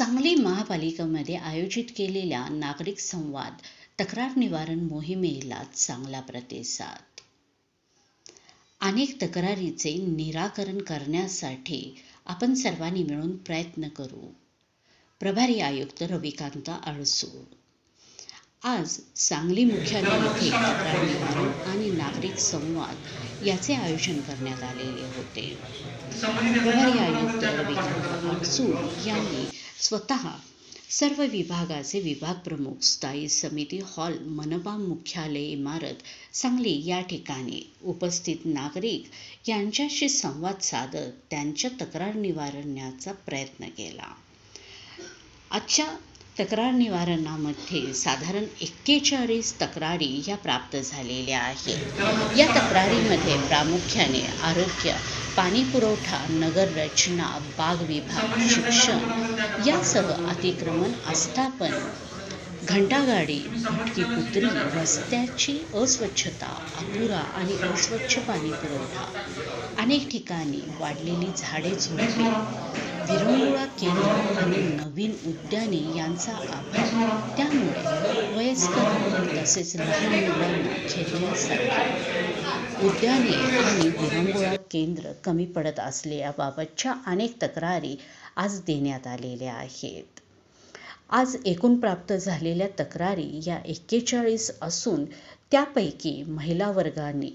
सांगली महापालिकेमध्ये आयोजित केलेल्या नागरिक संवाद तक्रार निवारण मोहिमेला चांगला प्रतिसाद. अनेक तक्रारीचे निराकरण करण्यासाठी आपण सर्वांनी मिळून प्रयत्न करू. प्रभारी आयुक्त रविकांत आळसू. आज सांगली मुख्यालयामध्ये तक्रार निवारण आणि नागरिक संवाद याचे आयोजन करण्यात आलेले होते. प्रभारी आयुक्त रविकांत आळसूळ यांनी स्वतः सर्व विभागाचे विभाग प्रमुख स्थायी समिती हॉल मनपा मुख्यालय इमारत सांगली या ठिकाणी उपस्थित नागरिक यांच्याशी संवाद साधत त्यांच्या तक्रार निवारण्याचा प्रयत्न केला. आजच्या तक्रार निवारणामध्ये साधारण एक्केचाळीस तक्रारी या प्राप्त झालेल्या आहेत. या तक्रारीमध्ये प्रामुख्याने आरोग्य पाणी पुरवठा नगर रचना बाग विभाग शिक्षण यासह अतिक्रमण आस्थापन घंटागाडी भटकी कुत्री रस्त्याची अस्वच्छता अपुरा आणि अस्वच्छ पाणी पुरवठा. अनेक ठिकाणी वाढलेली झाडे झुडपे विरंगुळा केंद्र आणि नवीन उद्याने यांचा अभाव त्यामुळे वयस्कर तसेच लहान मुलांना खेळण्यासाठी उद्याने आणि विरंगुळा केंद्र कमी पडत असल्याबाबतच्या अनेक तक्रारी आज देण्यात आलेल्या आहेत. आज एकूण प्राप्त झालेल्या तक्रारी या एक्केचाळीस असून त्यापैकी महिला वर्गाने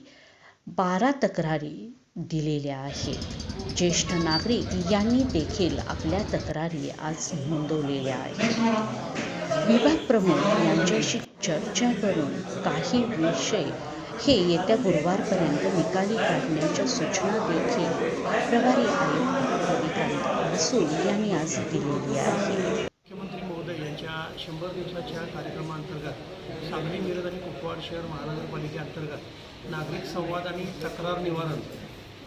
बारा तक्रारी दिलेल्या आहेत. ज्येष्ठ नागरिक यांनी देखील आपल्या तक्रारी आज नोंदवलेल्या आहेत. विभाग प्रमुख यांच्याशी चर्चा करून काही विषय हे येत्या गुरुवारपर्यंत निकाली काढण्याच्या सूचना देखील प्रभारी आयुक्त रविकांत अडसूळ यांनी आज दिलेली आहे शंभर दिवसाच्या कार्यक्रमाअंतर्गत सांगली मिरज आणि कुपवाड शहर महानगरपालिकेअंतर्गत नागरिक संवाद आणि तक्रार निवारण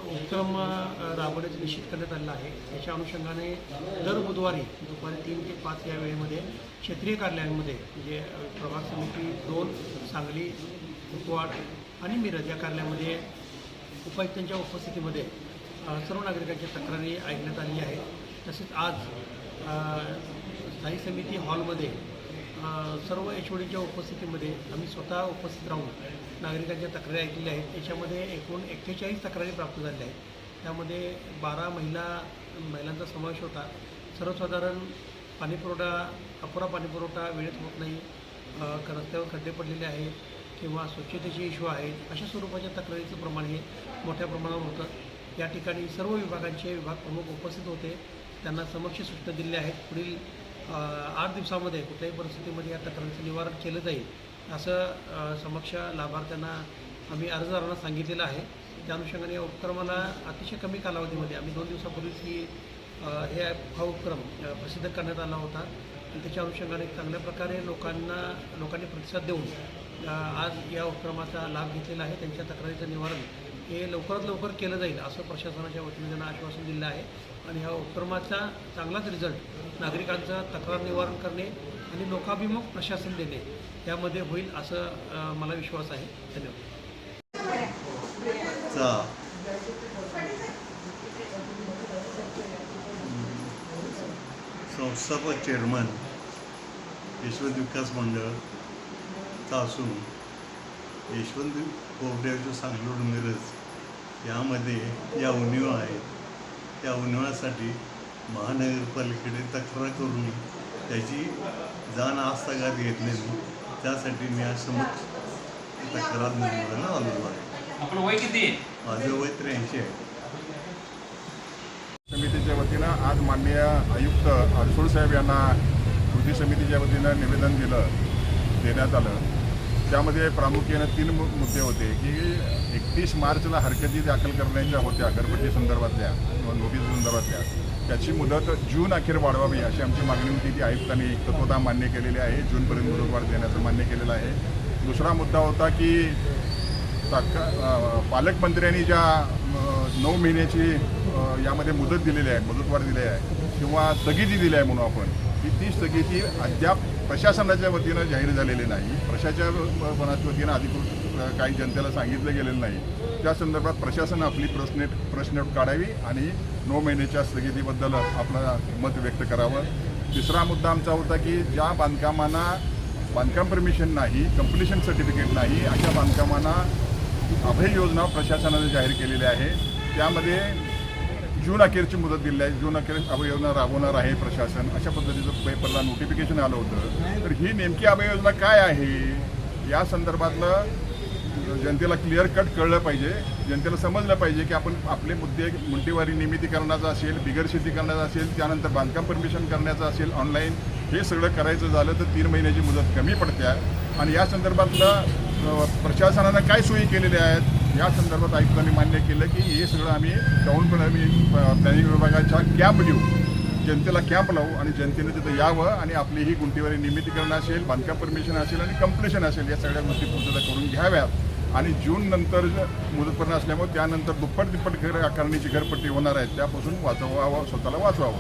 उपक्रम अ, राबवण्याचं निश्चित करण्यात आलेला आहे. याच्या अनुषंगाने दर बुधवारी दुपारी तीन ते पाच या वेळेमध्ये क्षेत्रीय कार्यालयांमध्ये म्हणजे प्रभाग समिती दोन सांगली कुपवाड आणि मिरज या कार्यालयामध्ये उपायुक्तांच्या उपस्थितीमध्ये सर्व नागरिकांच्या तक्रारी ऐकण्यात आली आहे तसेच आज स्थायी समिती हॉलमध्ये सर्व एच ओडीच्या उपस्थितीमध्ये आम्ही स्वतः उपस्थित राहून नागरिकांच्या तक्रारी ऐकलेल्या आहेत. याच्यामध्ये एकूण एक्केचाळीस तक्रारी प्राप्त झालेल्या आहेत. त्यामध्ये बारा महिला महिलांचा समावेश होता. सर्वसाधारण पाणीपुरवठा अपुरा पाणीपुरवठा वेळेत होत नाही. रस्त्यावर खड्डे पडलेले आहेत किंवा स्वच्छतेचे इश्यू आहेत. अशा स्वरूपाच्या तक्रारीचं प्रमाण हे मोठ्या प्रमाणावर होतं. या ठिकाणी सर्व विभागांचे विभाग प्रमुख उपस्थित होते. त्यांना समक्ष सूचना दिल्या आहेत. पुढील आठ दिवसामध्ये कुठल्याही परिस्थितीमध्ये या तक्रारीचं निवारण केलं जाईल असं समक्ष लाभार्थ्यांना आम्ही अर्जदारांना सांगितलेलं आहे. त्या अनुषंगाने या उपक्रमाला अतिशय कमी कालावधीमध्ये आम्ही दोन दिवसापूर्वीच ही हे हा उपक्रम प्रसिद्ध करण्यात आला होता. आणि त्याच्या अनुषंगाने चांगल्या प्रकारे लोकांना लोकांनी प्रतिसाद देऊन आज या उपक्रमाचा लाभ घेतलेला आहे. त्यांच्या तक्रारीचं निवारण हे लवकरात लवकर केलं जाईल असं प्रशासनाच्या वतीने त्यांना आश्वासन दिलं आहे. आणि ह्या उपक्रमाचा चांगलाच रिझल्ट नागरिकांचं तक्रार निवारण करणे आणि लोकाभिमुख प्रशासन देणे यामध्ये होईल असं मला विश्वास आहे. धन्यवाद. चा. संस्थापक चेअरमन यशवंत विकास मंडळचा असून यशवंत कोबड्याचं सांगलोड मिरज यामध्ये या उणिवा आहेत. त्या उणिवासाठी महानगरपालिकेकडे तक्रार करून त्याची जाण आस्थागात घेतलेली त्यासाठी मी आज समक्ष तक्रार निवेदन आलेलो आहे. आपण वय किती आहे? माझं वय त्र्याऐंशी आहे. समितीच्या वतीनं आज माननीय आयुक्त अडसूळ साहेब यांना कृती समितीच्या वतीनं निवेदन दिलं देण्यात आलं. त्यामध्ये प्रामुख्यानं तीन मुद्दे होते. की एकतीस मार्चला हरकती दाखल करण्याच्या होत्या घरपट्टी संदर्भातल्या किंवा नोटीस संदर्भातल्या. त्याची मुदत जून अखेर वाढवावी अशी आमची मागणी होती. ती आयुक्तांनी तत्वता मान्य केलेली आहे. जूनपर्यंत मुदतवाढ देण्याचं मान्य केलेलं आहे. दुसरा मुद्दा होता की पालकमंत्र्यांनी ज्या नऊ महिन्याची यामध्ये मुदत दिलेली आहे मुदतवाढ दिली आहे किंवा स्थगिती दिली आहे म्हणून आपण की ती स्थगिती अद्याप प्रशासनाच्या वतीनं जाहीर झालेली नाही. प्रशासनाच्या वतीनं अधिकृत काही जनतेला सांगितलं गेलेलं नाही. त्या संदर्भात प्रशासन आपली प्रश्न प्रश्न काढावी आणि नऊ महिन्याच्या स्थगितीबद्दल आपलं मत व्यक्त करावं. तिसरा मुद्दा आमचा होता की ज्या बांधकामांना बांधकाम परमिशन नाही कंप्लिशन सर्टिफिकेट नाही अशा बांधकामांना अभय योजना प्रशासनाने जाहीर केलेली आहे. त्यामध्ये जून अखेरची मुदत दिली आहे. जून अखेर अभय राबवणार आहे प्रशासन. अशा पद्धतीचं पेपरला नोटिफिकेशन आलं होतं. तर ही नेमकी अभययोजना काय आहे? या संदर्भातलं जनतेला क्लिअर कट कळलं पाहिजे. जनतेला समजलं पाहिजे की आपण आपले मुद्दे मुंटीवारी करण्याचा असेल बिगर शेती करण्याचा असेल त्यानंतर बांधकाम परमिशन करण्याचं असेल ऑनलाईन हे सगळं करायचं झालं तर तीन महिन्याची मुदत कमी पडते. आहे आणि या संदर्भातलं प्रशासनानं काय सोयी केलेल्या आहेत? या संदर्भात आयुक्तांनी मान्य केलं की हे सगळं आम्ही जाऊन पण आम्ही प्लॅनिंग विभागाच्या कॅम्प देऊ जनतेला कॅम्प लावू आणि जनतेने तिथं यावं आणि आपली ही गुंटीवारी नियमितीकरण असेल बांधकाम परमिशन असेल आणि कंप्लिशन असेल या सगळ्या गोष्टी पूर्तता करून घ्याव्यात. आणि जून नंतर मुदतपर्यंत असल्यामुळे त्यानंतर दुप्पट तिप्पट घर आकारणीची घरपट्टी होणार आहे त्यापासून वाचवावं स्वतःला वाचवावं.